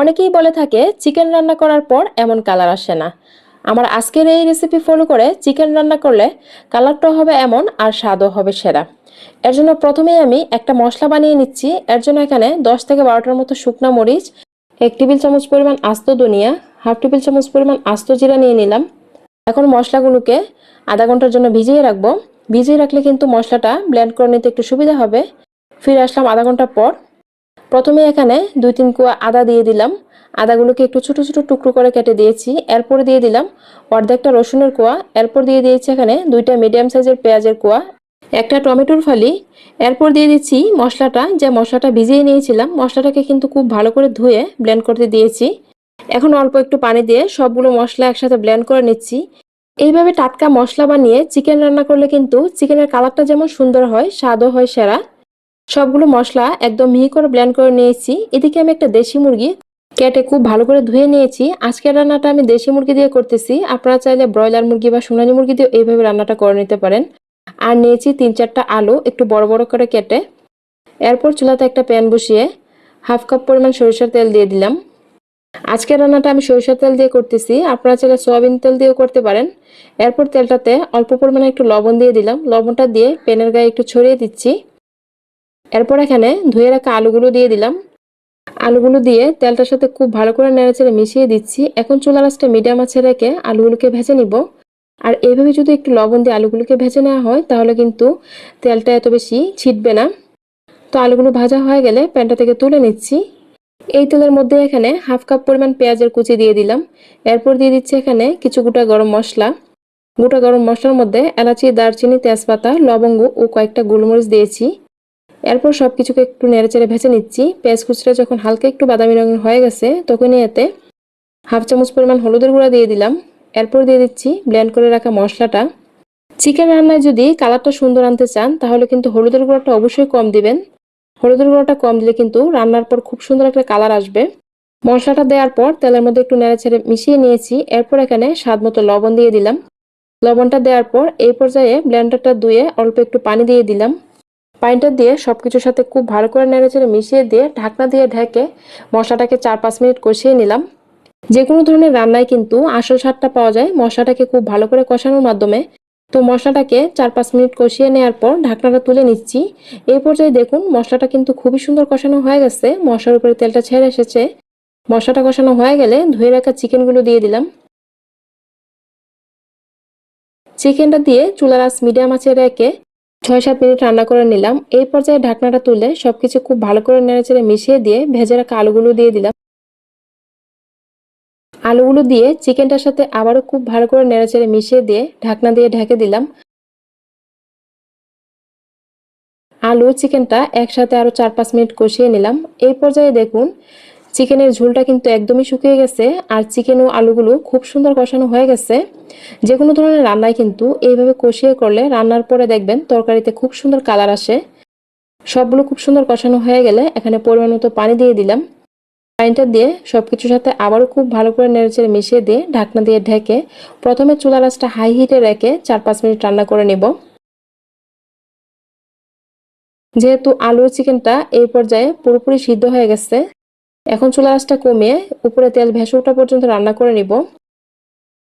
অনেকেই বলে থাকে, চিকেন রান্না করার পর এমন কালার আসে না। আমার আজকের এই রেসিপি ফলো করে চিকেন রান্না করলে কালারটাও হবে এমন আর স্বাদও হবে সেরা। এর জন্য প্রথমেই আমি একটা মশলা বানিয়ে নিচ্ছি। এর জন্য এখানে দশ থেকে বারোটার মতো শুকনা মরিচ, এক টেবিল চামচ পরিমাণ আস্ত ধনিয়া, হাফ টেবিল চামচ পরিমাণ আস্ত জিরা নিয়ে নিলাম। এখন মশলাগুলোকে আধা ঘণ্টার জন্য ভিজিয়ে রাখব। ভিজিয়ে রাখলে কিন্তু মশলাটা ব্লেন্ড করে নিতে একটু সুবিধা হবে। ফিরে আসলাম আধা ঘণ্টা পর। প্রথমে এখানে দুই তিন কুয়া আদা দিয়ে দিলাম। আদাগুলোকে একটু ছোট ছোট টুকরো করে কেটে দিয়েছি। এরপর দিয়ে দিলাম অর্ধেকটা রসুনের কোয়া। এরপর দিয়ে দিয়েছি এখানে দুইটা মিডিয়াম সাইজের পেঁয়াজের কোয়া। একটা টমেটোর ফালি। এরপর দিয়ে দিচ্ছি মশলাটা। যে মশলাটা ভিজিয়ে নিয়েছিলাম, মশলাটাকে কিন্তু খুব ভালো করে ধুয়ে ব্লেন্ড করতে দিয়েছি। এখন অল্প একটু পানি দিয়ে সবগুলো মশলা একসাথে ব্লেন্ড করে নিচ্ছি। এইভাবে টাটকা মশলা বানিয়ে চিকেন রান্না করলে কিন্তু চিকেনের কালারটা যেমন সুন্দর হয়, স্বাদও হয় সেরা। সবগুলো মশলা একদম মিহি করে ব্লেন্ড করে নিয়েছি। এদিকে আমি একটা দেশি মুরগি কেটে খুব ভালো করে ধুয়ে নিয়েছি। আজকের রান্নাটা আমি দেশি মুরগি দিয়ে করতেছি। আপনারা চাইলে ব্রয়লার মুরগি বা সোনালি মুরগি দিয়ে এইভাবে রান্নাটা করে নিতে পারেন। আর নিয়েছি তিন চারটা আলু একটু বড় বড় করে কেটে। এরপর চুলাতে একটা প্যান বসিয়ে হাফ কাপ পরিমাণ সরিষার তেল দিয়ে দিলাম। আজকের রান্নাটা আমি সরিষার তেল দিয়ে করতেছি। আপনারা চাইলে সয়াবিন তেল দিয়েও করতে পারেন। এরপর তেলটাতে অল্প পরিমাণে একটু লবণ দিয়ে দিলাম। লবণটা দিয়ে প্যানের গায়ে একটু ছড়িয়ে দিচ্ছি। এরপর এখানে ধুয়ে রাখা আলুগুলো দিয়ে দিলাম। আলুগুলো দিয়ে তেলটার সাথে খুব ভালো করে নেড়েচেড়ে মিশিয়ে দিচ্ছি। এখন চুলা রাসটা মিডিয়াম আছে রেখে আলুগুলোকে ভেজে নিব। আর এইভাবে যদি একটু লবণ দিয়ে আলুগুলোকে ভেজে নেওয়া হয়, তাহলে কিন্তু তেলটা এত বেশি ছিটবে না। তো আলুগুলো ভাজা হয়ে গেলে প্যানটা থেকে তুলে নিচ্ছি। এই তেলের মধ্যে এখানে হাফ কাপ পরিমাণ পেঁয়াজের কুচি দিয়ে দিলাম। এরপর দিয়ে দিচ্ছি এখানে কিছু গোটা গরম মশলা। গোটা গরম মশলার মধ্যে এলাচি, দারচিনি, তেজপাতা, লবঙ্গ ও কয়েকটা গোলমরিচ দিয়েছি। এরপর সব কিছুকে একটু নেড়েচেড়ে ভেজে নিচ্ছি। পেঁয়াজ কুচটা যখন হালকা একটু বাদামি রঙের হয়ে গেছে, তখনই এতে হাফ চামচ পরিমাণ হলুদের গুঁড়া দিয়ে দিলাম। এরপর দিয়ে দিচ্ছি ব্লেন্ড করে রাখা মশলাটা। চিকেন রান্নায় যদি কালারটা সুন্দর আনতে চান, তাহলে কিন্তু হলুদের গুঁড়াটা অবশ্যই কম দিবেন। হলুদের গুঁড়াটা কম দিলে কিন্তু রান্নার পর খুব সুন্দর একটা কালার আসবে। মশলাটা দেওয়ার পর তেলের মধ্যে একটু নেড়েছেড়ে মিশিয়ে নিয়েছি। এরপর এখানে স্বাদ মতো লবণ দিয়ে দিলাম। লবণটা দেওয়ার পর এই পর্যায়ে ব্লেন্ডারটা ধুয়ে অল্প একটু পানি দিয়ে দিলাম। পানিটা দিয়ে সব কিছুর সাথে খুব ভালো করে নেড়েচেড়ে মিশিয়ে দিয়ে ঢাকনা দিয়ে ঢেকে মশলাটাকে চার পাঁচ মিনিট কষিয়ে নিলাম। যে কোনো ধরনের রান্নায় কিন্তু আসল স্বাদটা পাওয়া যায় মশলাটাকে খুব ভালো করে কষানোর মাধ্যমে। তো মশলাটাকে চার পাঁচ মিনিট কষিয়ে নেওয়ার পর ঢাকনাটা তুলে নিচ্ছি। এই পর্যায়ে দেখুন মশলাটা কিন্তু খুবই সুন্দর কষানো হয়ে গেছে, মশলার উপরে তেলটা ছেড়ে এসেছে। মশলাটা কষানো হয়ে গেলে ধুয়ে রাখা চিকেনগুলো দিয়ে দিলাম। চিকেনটা দিয়ে চুলার আঁচ মিডিয়াম আছে রেখে ছয় সাত মিনিট রান্না করে নিলাম। এই পর্যায়ে ঢাকনাটা তুলে সবকিছু খুব ভালো করে নেড়েচেড়ে মিশিয়ে দিয়ে ভেজে রাখা আলুগুলো দিয়ে দিলাম। আলুগুলো দিয়ে চিকেনটার সাথে আবারও খুব ভালো করে নেড়েচেড়ে মিশিয়ে দিয়ে ঢাকনা দিয়ে ঢেকে দিলাম। আলু, চিকেনটা একসাথে আরও চার পাঁচ মিনিট কষিয়ে নিলাম। এই পর্যায়ে দেখুন চিকেনের ঝোলটা কিন্তু একদমই শুকিয়ে গেছে, আর চিকেন ও আলুগুলো খুব সুন্দর কষানো হয়ে গেছে। যে কোনো ধরনের রান্নায় কিন্তু এইভাবে কষিয়ে করলে রান্নার পরে দেখবেন তরকারিতে খুব সুন্দর কালার আসে। সবগুলো খুব সুন্দর কষানো হয়ে গেলে এখানে পরিমাণ মতো পানি দিয়ে দিলাম। পানিটা দিয়ে সব কিছুর সাথে আবারও খুব ভালো করে নেড়েচেড়ে মিশিয়ে দিয়ে ঢাকনা দিয়ে ঢেকে প্রথমে চুলা রাসটা হাই হিটে রেখে চার পাঁচ মিনিট রান্না করে নেব। যেহেতু আলু চিকেনটা এই পর্যায়ে পুরোপুরি সিদ্ধ হয়ে গেছে এখন চুলা আঁচটা কমিয়ে উপরে তেল ভেসে ওঠা পর্যন্ত রান্না করে নিব।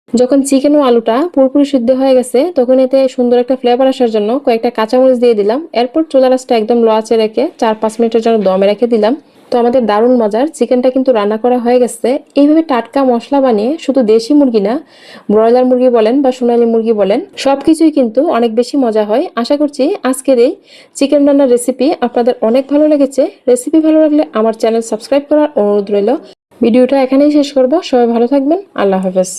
যখন চিকেন ও আলুটা পুরোপুরি সিদ্ধ হয়ে গেছে, তখন এতে সুন্দর একটা ফ্লেভার আসার জন্য কয়েকটা কাঁচামরিচ দিয়ে দিলাম। এরপর চুলা আঁচটা একদম লো আঁচে রেখে চার পাঁচ মিনিটের জন্য দমে রেখে দিলাম। তো আমাদের দারুণ মজার। চিকেনটা কিন্তু রান্না করা হয়ে গেছে। এইভাবে টাটকা মশলা বানিয়ে শুধু দেশি মুরগি না ব্রয়লার মুরগি বলেন বা সোনালি মুরগি বলেন, সবকিছুই কিন্তু অনেক বেশি মজা হয়। আশা করছি আজকের এই চিকেন রান্নার রেসিপি আপনাদের অনেক ভালো লেগেছে। রেসিপি ভালো লাগলে আমার চ্যানেল সাবস্ক্রাইব করার অনুরোধ রইল। ভিডিওটা এখানেই শেষ করব। সবাই ভালো থাকবেন। আল্লাহ হাফেজ।